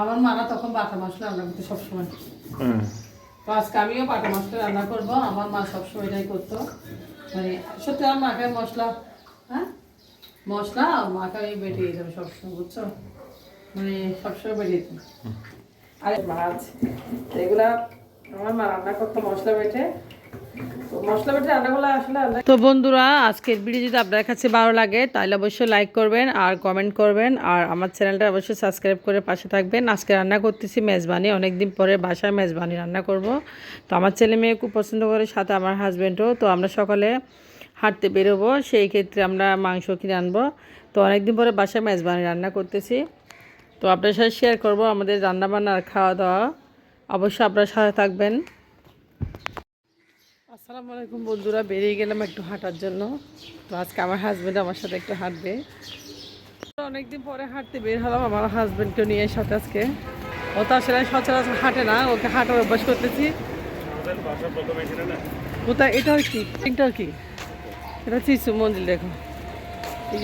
আমার মারা তখন বাটা মশলা রান্না করতো সবসময়। তো আজকে আমিও বাটা মশলা রান্না করব আমার মা সবসময় এটাই করতো। মানে সত্যি আমার মাকে মশলা হ্যাঁ? মশলা মাকে আমি বেটে দিতাম সবসময় বুঝছ? মানে সবসময় বেটে দিতাম। আরে মাছ এগুলা আমার মা রান্না করতো মশলা বেটে। তো বন্ধুরা, আজকের ভিডিও যদি আপনার কাছে ভালো লাগে, তাহলে অবশ্যই লাইক করবেন আর কমেন্ট করবেন। আর আমার চ্যানেলটা অবশ্যই সাবস্ক্রাইব করে পাশে থাকবেন। আজকে রান্না করতেছি মেজবানি। অনেকদিন পরে বাসায় মেজবানি রান্না করব। তো আমার ছেলে মেয়ে খুব পছন্দ করে, সাথে আমার হাজব্যান্ডও তো আমরা সকালে হাঁটতে বেরোবো, সেই ক্ষেত্রে আমরা মাংস কিনে আনব। তো অনেকদিন পরে বাসায় মেজবানি রান্না করতেছি। তো আপনার সাথে শেয়ার করব আমাদের রান্নাবান্না আর খাওয়া দাওয়া অবশ্যই আপনার সাথে থাকবেন। আসসালামু আলাইকুম বন্ধুরা, বেরিয়ে গেলাম একটু হাঁটার জন্য। তো আজকে আমার হাজব্যান্ড আমার সাথে একটু হাঁটবে। অনেকদিন পরে হাঁটতে বের হলাম, আমার হাজব্যান্ডকে নিয়ে সাথে আজকে। ও তো আসলে সচরাচর হাঁটে না, ওকে হাঁটার অভ্যাস করতেছি। কোথায়? এটা আর কি? এটা আর কি? এটা হচ্ছে ইসু মঞ্জিল দেখো।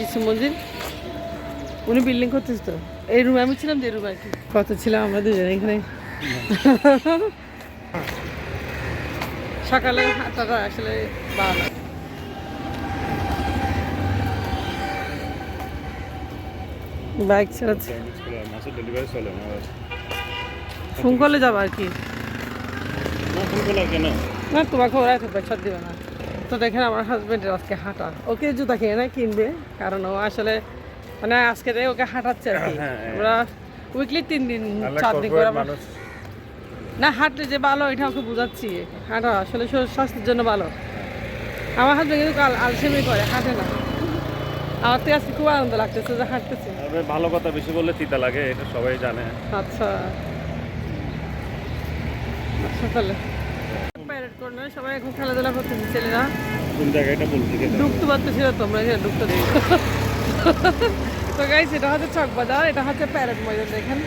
ইসু মঞ্জিল উনি বিল্ডিং করতেছে তো। এই রুমে আমি ছিলাম যে রুমে আর কি। কত ছিলাম আমরা দুজনে এখানে। সকালে হাঁটাটা আসলে ভালো। বাইক চালাচ্ছে ফোন করলে যাব আর কি। না তোমাকে ওরাই থাকবে ছাড় দিবে না। তো দেখেন আমার হাজবেন্ডের আজকে হাঁটা। ওকে জুতা কিনে না কিনবে কারণ ও আসলে মানে আজকে ওকে হাঁটাচ্ছে আর কি। হ্যাঁ, হ্যাঁ। আমরা উইকলি তিন দিন চার দিন করে না হাঁটলে যে ভালো এটা ওকে বোঝাচ্ছি। হাঁটা আসলে শরীর স্বাস্থ্যের জন্য ভালো। আমার হাজবেন্ড কিন্তু আল আলসেমি করে হাঁটে না। আমার তো আজকে খুব আনন্দ লাগতেছে যে হাঁটতেছে। ভালো কথা বেশি বললে তিতা লাগে এটা সবাই জানে। আচ্ছা। আচ্ছা তাহলে। প্যারেড সবাই এখন খেলাধুলা করতেছে ছেলেরা। কোন জায়গাটা বলছি ডুবতে পারতেছিল তোমরা এখানে ডুবতে দেখো তো গাইস এটা হচ্ছে চকবাজার এটা হচ্ছে প্যারেড ময়দান দেখেন।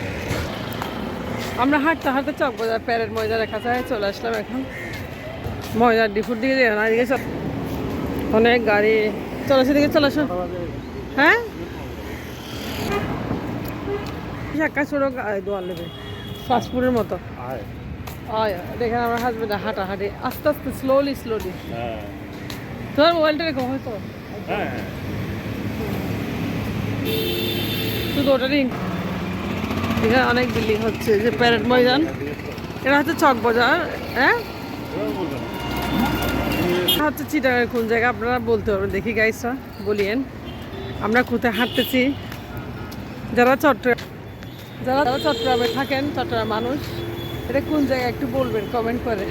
আমরা হাঁটতে হাঁটতে চকবাজার প্যারেড ময়দানের কাছে চলে আসলাম এখন। ময়দার ডিপুর দিকে যাই না এদিকে সব অনেক গাড়ি। চলো সেদিকে চলে আসো। হ্যাঁ? একা ছোট দোয়ার নেবে। ফাস্টফুডের মতো। আয়। দেখেন আমার হাজবেন্ড হাঁটা হাঁটি আস্তে আস্তে স্লোলি স্লোলি হ্যাঁ। তোর মোবাইলটা রেখো হয়তো। হ্যাঁ হ্যাঁ। শুধু ওটা নিন। এখানে অনেক বিল্ডিং হচ্ছে যে প্যারেড ময়দান। এটা হচ্ছে চক বাজার হ্যাঁ? হচ্ছে চিটাগার কোন জায়গা আপনারা বলতে পারবেন। দেখি গাইসরা বলিয়েন। আমরা কোথায় হাঁটতেছি? যারা চট্টগ্রাম যারা যারা চট্টগ্রামে থাকেন চট্টগ্রাম মানুষ এটা কোন জায়গায় একটু বলবেন কমেন্ট করে।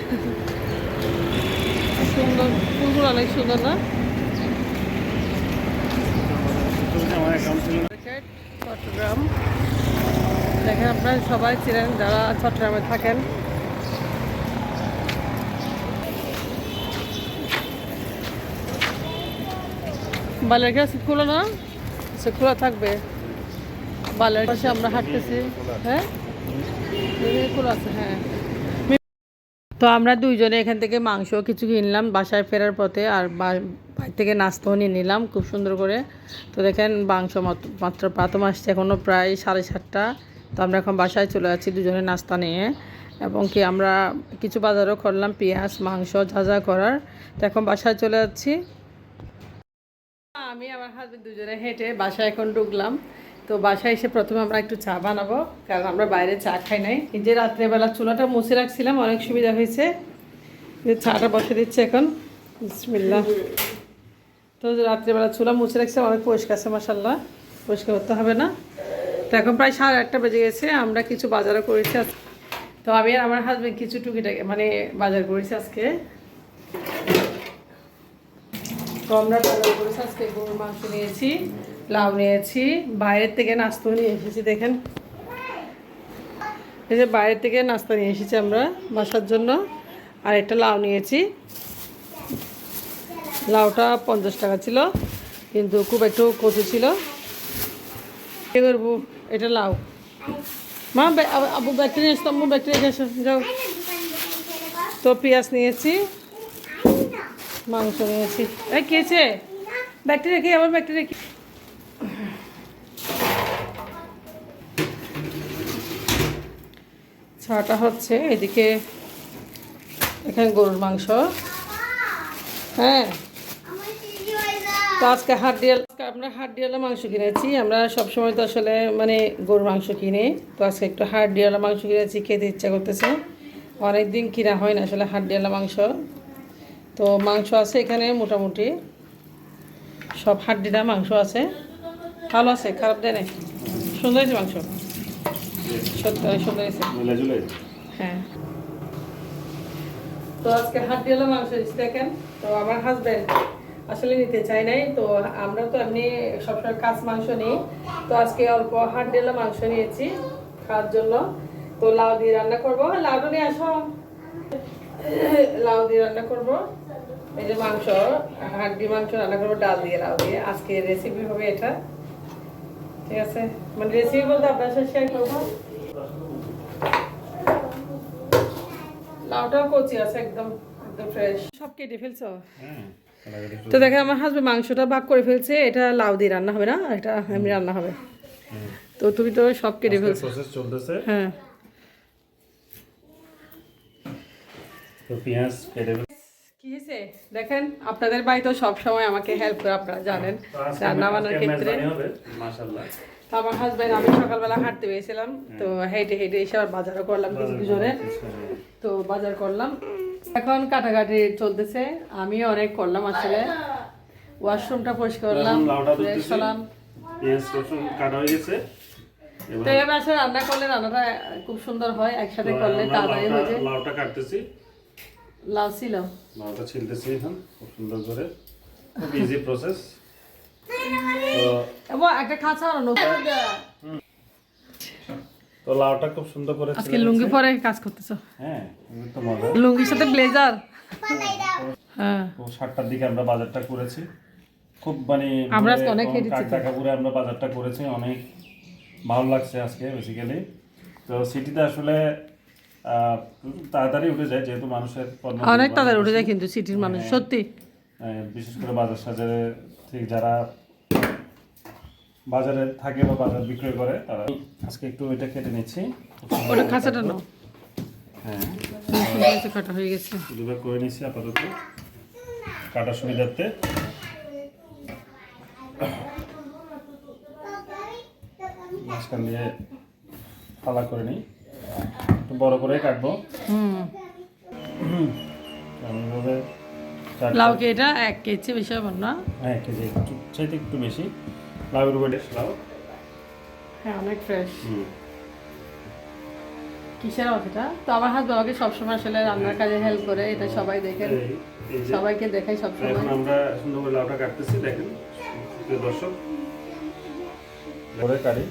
সুন্দর ফুলগুলো অনেক সুন্দর না? চট্টগ্রাম। দেখেন আপনারা সবাই ছিলেন যারা চট্টগ্রামে থাকেন। বালের কাছে খোলো না, সে খোলা থাকবে। বালের পাশে আমরা হাঁটতেছি। হ্যাঁ? খোলা আছে হ্যাঁ। তো আমরা দুইজনে এখান থেকে মাংস কিছু কিনলাম, বাসায় ফেরার পথে আর বা- বাইরে থেকে নাস্তাও নিয়ে নিলাম খুব সুন্দর করে। তো দেখেন মাংস মাত্র- প্রাতম আসছে এখনও প্রায় সাড়ে সাতটা। তো আমরা এখন বাসায় চলে যাচ্ছি দুজনে নাস্তা নিয়ে। এবং কি আমরা কিছু বাজারও করলাম, পেঁয়াজ, মাংস, যা যা করার। তো এখন বাসায় চলে যাচ্ছি। আমি আমার হাজবেন্ড দুজনে হেঁটে বাসায় এখন ঢুকলাম। তো বাসায় এসে প্রথমে আমরা একটু চা বানাবো, কারণ আমরা বাইরে চা খাই নাই। এই যে রাত্রেবেলা চুলাটা মুছে রাখছিলাম, অনেক সুবিধা হয়েছে। যে চাটা বসে দিচ্ছে এখন। বিসমিল্লাহ। তো রাত্রেবেলা চুলা মুছে রাখছিলাম, অনেক পরিষ্কার আছে মাসাল্লাহ পরিষ্কার করতে হবে না। তো এখন প্রায় সাড়ে আটটা বেজে গেছে, আমরা কিছু বাজারও করেছি তো আমি আর আমার হাজব্যান্ড কিছু টুকিটাকে মানে বাজার করেছি আজকে। তো আমরা বাজার করেছি আজকে গরুর মাংস নিয়েছি, লাউ নিয়েছি, বাইরের থেকে নাস্তা নিয়ে এসেছি দেখেন। এই যে বাইরের থেকে নাস্তা নিয়ে এসেছি আমরা বাসার জন্য, আর একটা লাউ নিয়েছি। লাউটা পঞ্চাশ টাকা ছিল, কিন্তু খুব একটু কচু ছিল। কী করব, এটা লাউ মা আব- ব্যাগটা নিয়ে আসতো, আম্মু ব্যাগটা রেখে যাও। তো পেঁয়াজ নিয়েছি, মাংস নিয়েছি। এই খেয়েছে ব্যাগটা রেখে আবার ব্যাগটা রেখে। চাটা হচ্ছে এদিকে, এখানে গরুর মাংস। হ্যাঁ। তো আজকে হাট ডিয়াল আজকে আমরা হাট ডিয়ালা মাংস কিনেছি। আমরা সবসময় তো আসলে মানে গরুর মাংস কিনি। তো আজকে একটু হাট ডিয়ালা মাংস কিনেছি খেতে ইচ্ছা করতেছে। অনেক দিন কিনা হয় না আসলে হাট ডিয়ালা মাংস। তো মাংস আছে এখানে মোটামুটি। সব হাড্ডিটা মাংস আছে। ভালো আছে? খারাপ দেয় নাই? সুন্দর হয়েছে মাংস? সত্যি সুন্দর হয়েছে। হ্যাঁ। তো আজকে হাত দিয়ে মাংস দিচ্ছি দেখেন তো আমার হাজব্যান্ড আসলে নিতে চাই নাই। তো আমরা তো এমনি সবসময় কাঁচ মাংস নিই। তো আজকে অল্প হাট দিয়ে মাংস নিয়েছি খাওয়ার জন্য। তো লাউ দিয়ে রান্না করব। লাউটা নিয়ে আসো। লাউ দিয়ে রান্না করব। এই যে মাংস হাড্ডি মাংস রান্না করব, ডাল দিয়ে লাউ দিয়ে। আজকে রেসিপি হবে এটা। ঠিক আছে? মানে রেসিপি বলতে আপনার সাথে শেয়ার করব। লাউটাও কচি আছে, একদম একদম ফ্রেশ সব কেটে ফেলছো? হ্যাঁ। তো দেখেন আমার হাজবেন্ড মাংসটা ভাগ করে ফেলছে এটা লাউ দিয়ে রান্না হবে না? এটা এমনি রান্না হবে। তো তুমি তো সব কেটে ফেলছো। প্রসেস চলতেছে। হ্যাঁ। তো পেঁয়াজ কেটে কি হয়েছে? দেখেন আপনাদের বাড়িতেও সব সময় আমাকে হেল্প করে আপনারা জানেন। রান্না বান্নার ক্ষেত্রে। তো আমার হাজবেন্ড আমি সকালবেলা হাঁটতে পেয়েছিলাম তো হেঁটে হেঁটে এসে আবার বাজারও করলাম কিছু দুজনে তো বাজার করলাম। এখন কাটাকাটি চলতেছে। আমি অনেক করলাম আসলে। ওয়াশরুমটা পরিষ্কার করলাম ফ্রেশ হলাম। কাটা হয়ে গেছে। তো এভাবে আসলে রান্না করলে রান্নাটা খুব সুন্দর হয় একসাথে করলে তাড়াতাড়ি হয়ে যায়। লাউটা কাটতেছি। লাউ ছিল। লাউটা ছিলতেছি এখন খুব সুন্দর করে। খুব ইজি প্রসেস তো একটা খাঁচা তো লাউটা খুব সুন্দর করে আজকে লুঙ্গি পরে কাজ করতেছো? হ্যাঁ তো মজা। লুঙ্গির সাথে ব্লেজার? হ্যাঁ। তো সাতটার দিকে আমরা বাজারটা করেছি। খুব মানে আমরা আজকে অনেক খেটেছি। তো। আমরা বাজারটা করেছি অনেক ভালো লাগছে আজকে বেসিক্যালি তো সিটিতে আসলে তাড়াতাড়ি উঠে যায় যেহেতু মানুষের অনেক তাদের উঠে যায় কিন্তু সিটির মানুষ সত্যি। বিশেষ করে বাজার সাজারে ঠিক যারা বাজারে থাকে বা বাজার বিক্রয় করে তারা আজকে একটু এটা কেটে নিচ্ছি। ওটা খাঁচাটা নাও। হ্যাঁ। কাটা হয়ে গেছে। দুবার করে নিচ্ছি আপাতত। কাটার সুবিধার্থে। মাঝখান দিয়ে ফালা করে নিই। একটু বড় করে কাটবো। হুম। এমনভাবে লাউকে এটা এক কেজি বেশি হবে না? হ্যাঁ এক কেজি। চাইতে একটু বেশি। লাউয়ের লাউ? হ্যাঁ অনেক ফ্রেশ কিসের অতটা তো আমার হাত বাবাকে সবসময় আসলে রান্নার কাজে হেল্প করে এটা সবাই যে সবাইকে দেখাই সবসময়। এখন আমরা সুন্দর করে লাউটা কাটতেছি দেখেন। দর্শক। করে। কাটি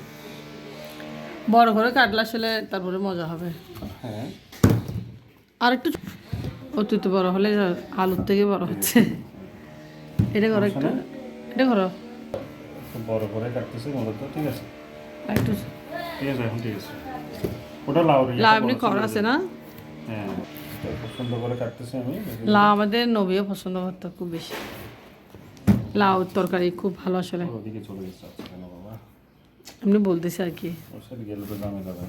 বড় করে কাটলে আসলে তারপরে মজা হবে। হ্যাঁ। আর একটু অতিরিক্ত বড় হলে আলুর থেকে বড় হচ্ছে। এটা করো একটু। এটা করো। খুব বড় করে কাটতেছি মূলত ঠিক আছে? একটু ঠিক আছে এখন ঠিক আছে। ওটা লাউ লাউ এমনি করা আছে না? হ্যাঁ তো খুব সুন্দর করে কাটতেছি আমি। লাউ আমাদের নবীও পছন্দ করতো খুব বেশি। লাউ তরকারি খুব ভালো আসলে। ওদিকে চলে গেছে আচ্ছা বাবা? এমনি বলতেছি আর কি। গেলে তো দামে যাবে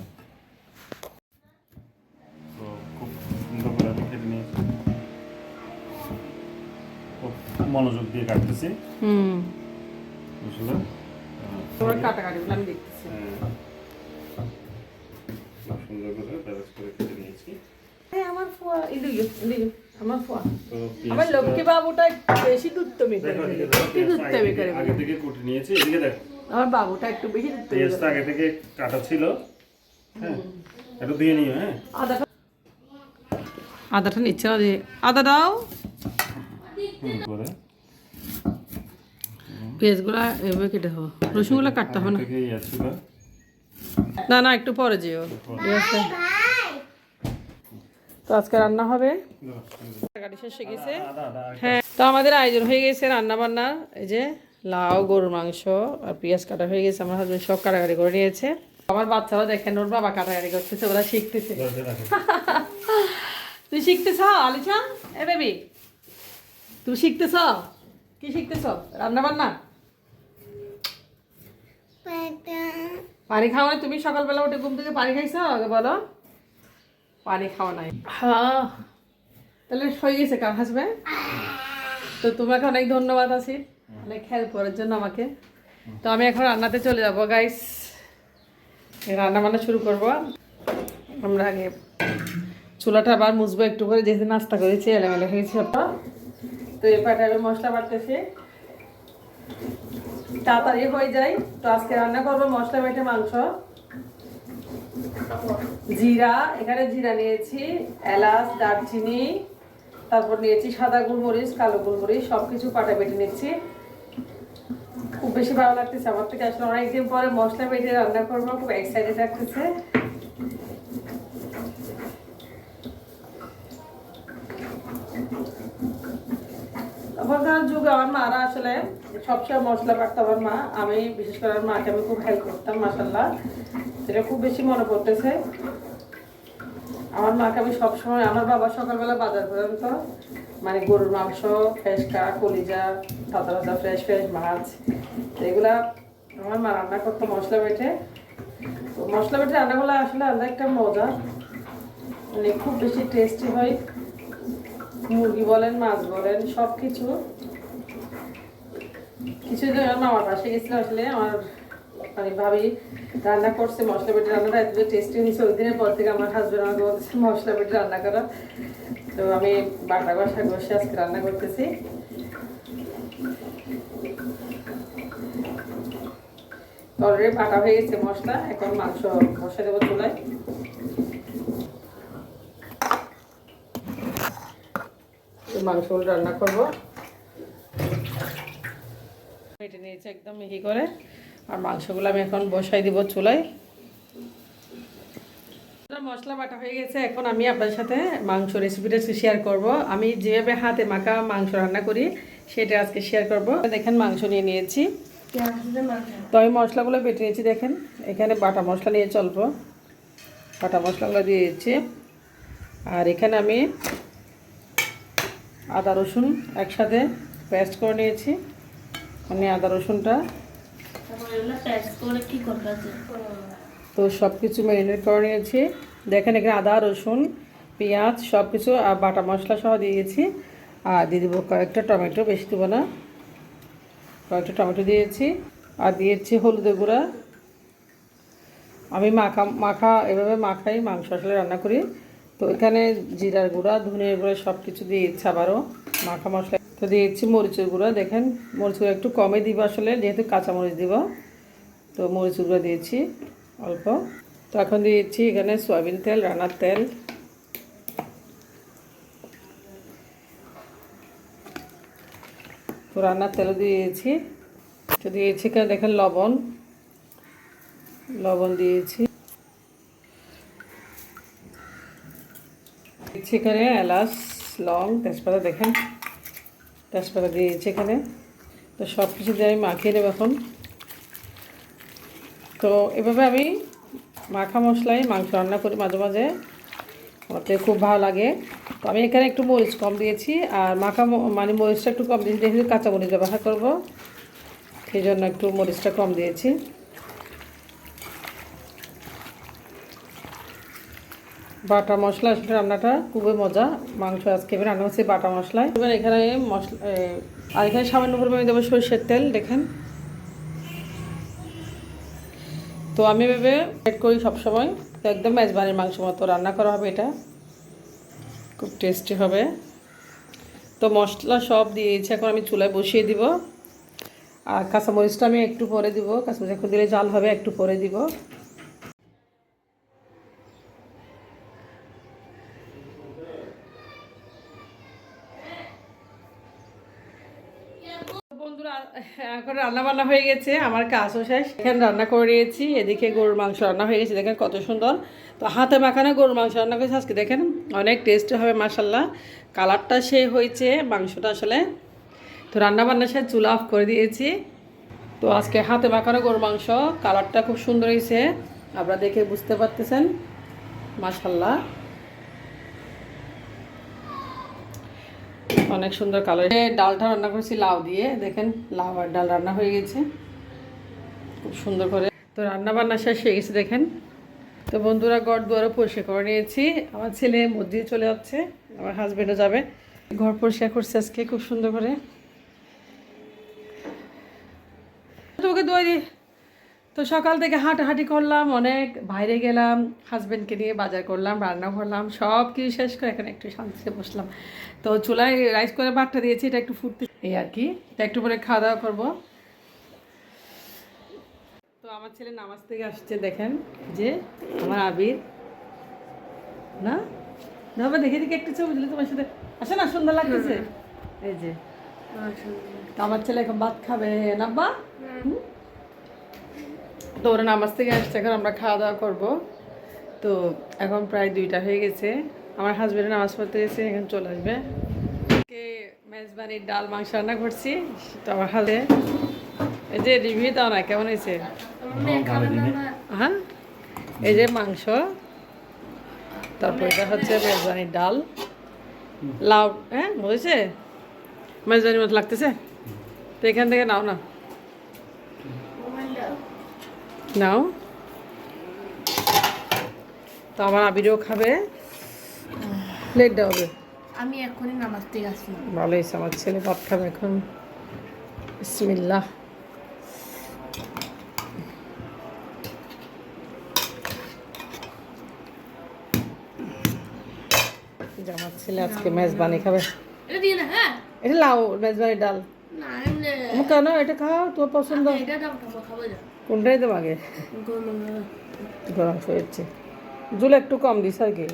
মনোযোগ দিয়ে কাটতেছি। হুম। বুঝলে কাটাকাটিগুলো আমি দেখতেছি। সুন্দর করে ব্যালেন্স করে কেটে নিয়েছি। হ্যাঁ আমার ফোয়া এদিকে এদিকে আমার ফোয়া। আমার লক্ষ্মী বাবুটা বেশি একটু পেঁয়াজটা দুধতমি আগে আগে থেকে কুটে নিয়েছি এদিকে দেখো। আমার বাবুটা একটু বেশি আগে থেকে কাটা ছিল। হ্যাঁ একটু দিয়ে নিও হ্যাঁ। আদাটা। আদাটা নিচ্ছে না যে আদা দাও। করে। পেঁয়াজগুলো এভাবে কেটে দেবো রসুনগুলো কাটতে হবে না। না না একটু পরে যেও। ঠিক আছে। তো আজকে রান্না হবে। গাড়ি শেষ হয়ে গেছে। হ্যাঁ তো আমাদের আয়োজন হয়ে গেছে রান্না বান্না এই যে লাউ গরুর মাংস আর পেঁয়াজ কাটা হয়ে গেছে। আমার হাজবেন্ড সব কাটাকাটি করে নিয়েছে। আমার বাচ্চারা দেখেন ওর বাবা কাটাকাটি করতেছে ওরা শিখতেছে। তুই শিখতেছ আলিশা? এ বেবি তুমি শিখতেছ? কি শিখতেছ? রান্না বান্না পানি খাও না তুমি সকালবেলা উঠে ঘুম থেকে পানি খাইছো? আগে বলো। পানি খাও নাই। হ্যাঁ তাহলে হয়ে গেছে কার হাসবে? তো তোমাকে অনেক ধন্যবাদ আছি অনেক হেল্প করার জন্য আমাকে। তো আমি এখন রান্নাতে চলে যাব গাইস রান্না বান্না শুরু করব। আমরা আগে চুলাটা আবার মুছবো একটু করে যেহেতু নাস্তা করেছি এলোমেলো হয়েছে তো এরপরে আমি মশলা বাটতেছি তাড়াতাড়ি হয়ে যায়। তো আজকে রান্না করব মশলা মেটে মাংস। জিরা, এখানে জিরা নিয়েছি, এলাচ, দারচিনি, তারপর নিয়েছি সাদা গোলমরিচ কালো গোলমরিচ সব কিছু পাটা বেটে নিচ্ছি। খুব বেশি ভালো লাগতেছে আমার থেকে। আসলে অনেকদিন পরে মশলা বেটে রান্না করব, খুব এক্সাইটেড লাগতেছে। তখনকার যুগে আমার মারা আসলে সবসময় মশলা বাটতো আমার মা। আমি বিশেষ করে আমার মাকে আমি খুব হেল্প করতাম মাসাল্লাহ সেটা খুব বেশি মনে পড়তেছে। আমার মাকে আমি সবসময়, আমার বাবা সকালবেলা বাজার করেন তো মানে গরুর মাংস ফেসকা কলিজা তাজা তাজা ফ্রেশ ফ্রেশ মাছ, এগুলা আমার মা রান্না করতো মশলা বেটে তো মশলা বেটে রান্নাগুলো আসলে আলাদা একটা মজা। মানে খুব বেশি টেস্টি হয়। মুরগি বলেন, মাছ বলেন সব কিছু কিছুদিন মামার পাশে গেছিল আসলে, আমার মানে ভাবি রান্না করছে, মশলা বেটে রান্নাটা এত টেস্টি হয়েছে ওই দিনের পর থেকে আমার হাজবেন্ড আমাকে বলছে, মশলা বেটে রান্না করা। তো আমি বাটা বসা বসে আজকে রান্না করতেছি। অলরেডি বাটা হয়ে গেছে মশলা, এখন মাংস বসে দেবো চুলায়। এই মাংসগুলো রান্না করব। কেটে নিয়েছি একদম মিহি করে। আর মাংসগুলো আমি এখন বসাই দিব চুলায়। মশলা বাটা হয়ে গেছে। এখন আমি আপনার সাথে মাংস রেসিপিটা শেয়ার করব। আমি যেভাবে হাতে মাখা মাংস রান্না করি, সেটা আজকে শেয়ার করব। দেখেন মাংস নিয়ে নিয়েছি। তো আমি মশলাগুলো বেটে নিয়েছি, দেখেন। এখানে বাটা মশলা নিয়ে চলবো। বাটা মশলাগুলো দিয়ে দিচ্ছি। আর এখানে আমি আদা রসুন একসাথে পেস্ট করে নিয়েছি। মানে আদা রসুনটা তো সব কিছু ম্যারিনেট করে নিয়েছি। দেখেন এখানে আদা রসুন পেঁয়াজ সব কিছু আর বাটা মশলা সহ দিয়েছি। আর দিয়ে দেবো কয়েকটা টমেটো বেশি দেবো না। কয়েকটা টমেটো দিয়েছি। আর দিয়েছি হলুদের গুঁড়া। আমি মাখা মাখা এভাবে মাখাই মাংস আসলে রান্না করি। তো এখানে জিরার গুঁড়া ধনের গুঁড়া সব কিছু দিয়েছি আবারও, মাখা মশলা। তো দিয়েছি মরিচের গুঁড়া, দেখেন মরিচ গুঁড়া একটু কমে দিব আসলে, যেহেতু কাঁচামরিচ দিব। তো মরিচ গুঁড়া দিয়েছি অল্প। তো এখন দিয়েছি এখানে সয়াবিন তেল, রান্নার তেল। তো রান্নার তেলও দিয়েছি। তো দিয়েছি এখানে দেখেন লবণ। লবণ দিয়েছি। দিচ্ছি এখানে এলাচ, লং, তেজপাতা, দেখেন। তেজপাতা দিয়েছি এখানে। তো সব কিছু দিয়ে আমি মাখিয়ে নেব এখন। তো এভাবে আমি মাখা মশলাই মাংস রান্না করি মাঝে মাঝে। আমাকে খুব ভালো লাগে। তো আমি এখানে একটু মরিচ কম দিয়েছি আর মাখা মানে মরিচটা একটু কম দিয়েছি, যেহেতু কাঁচা মরিচ ব্যবহার করব, সেই জন্য একটু মরিচটা কম দিয়েছি। বাটা মশলা, আসলে রান্নাটা খুবই মজা। মাংস আজকে রান্না হচ্ছে বাটা মশলায়। এবার এখানে মশলা আর এখানে সামান্য পরিমাণে দেবো সরষের তেল, দেখেন। তো আমি ভেবে এড করি সবসময়। তো একদম মেজবানির মাংস মতো রান্না করা হবে এটা। খুব টেস্টি হবে। তো মশলা সব দিয়েছি, এখন আমি চুলায় বসিয়ে দিব। আর কাঁচামরিচটা আমি একটু পরে দিব। কাঁচামরিচ এখন দিলে জাল হবে, একটু পরে দিব বন্ধুরা এখন রান্না বান্না হয়ে গেছে, আমার কাজও শেষ। এখানে রান্না করে নিয়েছি, এদিকে গরুর মাংস রান্না হয়ে গেছে, দেখেন কত সুন্দর। তো হাতে মাখানো গরুর মাংস রান্না করেছি আজকে, দেখেন অনেক টেস্ট হবে মাসাল্লাহ কালারটা সে হয়েছে, মাংসটা আসলে। তো রান্না বান্না সে চুলা অফ করে দিয়েছি। তো আজকে হাতে মাখানো গরুর মাংস, কালারটা খুব সুন্দর হয়েছে, আপনারা দেখে বুঝতে পারতেছেন মাসাল্লাহ অনেক সুন্দর কালার ডালটা রান্না করেছি লাউ দিয়ে। দেখেন, লাউ আর ডাল রান্না হয়ে গেছে। খুব সুন্দর করে। তো রান্না বান্না শেষ হয়ে গেছে, দেখেন। তো বন্ধুরা, ঘর দুয়ারও পরিষ্কার করে নিয়েছি। আমার ছেলে মসজিদে চলে যাচ্ছে, আমার হাজবেন্ডও যাবে। ঘর পরিষ্কার করছে আজকে, খুব সুন্দর করে। তোকে দৌড়ি তো সকাল থেকে হাঁটাহাঁটি করলাম অনেক বাইরে গেলাম হাজব্যান্ডকে নিয়ে বাজার করলাম রান্না করলাম সব কিছু শেষ করে এখানে একটু শান্তিতে বসলাম। তো চুলায় রাইস করে ভাতটা দিয়েছি এটা একটু ফুটতে এই আর কি। তো একটু পরে খাওয়া দাওয়া করব। তো আমার ছেলে নামাজ থেকে আসছে দেখেন যে আমার আবির। না? বাবা দেখে দেখে একটু ছবি দিলে তোমার সাথে। আসে না সুন্দর লাগতেছে। এই যে। তো আমার ছেলে এখন ভাত খাবে। নাব্বা? হুম? তো ওরা নামাজ থেকে আসছে, এখন আমরা খাওয়া দাওয়া করব। তো এখন প্রায় দুইটা হয়ে গেছে। আমার হাজবেন্ড নামাজ পড়তে গেছে, এখন চলে আসবে। মেজবানির ডাল মাংস রান্না করছি, তো আমার হাতে এই যে রিভিউ দাও না, কেমন হয়েছে? হ্যাঁ? এই যে মাংস। তারপর এটা হচ্ছে মেজবানির ডাল। লাউ হ্যাঁ বুঝেছে মেজবানির মতো লাগতেছে? তো এখান থেকে নাও না। নাও। তো আমার আবিরও খাবে। প্লেট দেওয়া হবে আমি এখনই নামাজ থেকে আসলাম ভালো হয়েছে আমার ছেলে ভাত খাবে এখন। বিসমিল্লাহ। আমার ছেলে আজকে মেজবানি খাবে। এটা দিয়ে না হ্যাঁ। এটা লাও মেজবানি ডাল। কেন এটা খাও তোর পছন্দ। এটা দাম খাব কোনটাই আগে গরম হয়েছে জুল একটু কম দিস আর কি।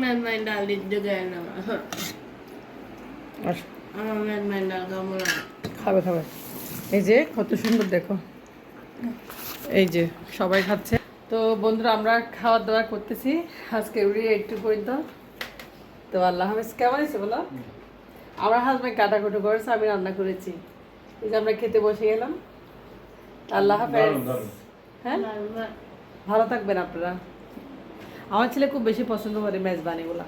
ম্যান মাইন ডাল দিতে গায়ে না। আর? ম্যান মাইন না। খাবে খাবে। এই যে কত সুন্দর দেখো। এই যে সবাই খাচ্ছে। তো বন্ধুরা আমরা খাওয়া দাওয়া করতেছি। আজকে রুটি একটু পর্যন্ত তো আল্লাহ হাফেজ। কেমন আছে বলো? আমার হাজব্যান্ড কাটাকুটো করেছে আমি রান্না করেছি। এই যে আমরা খেতে বসে গেলাম। আল্লাহ হাফেজ। হ্যাঁ? ভালো থাকবেন আপনারা। আমার ছেলে খুব বেশি পছন্দ করে মেজবানিগুলা।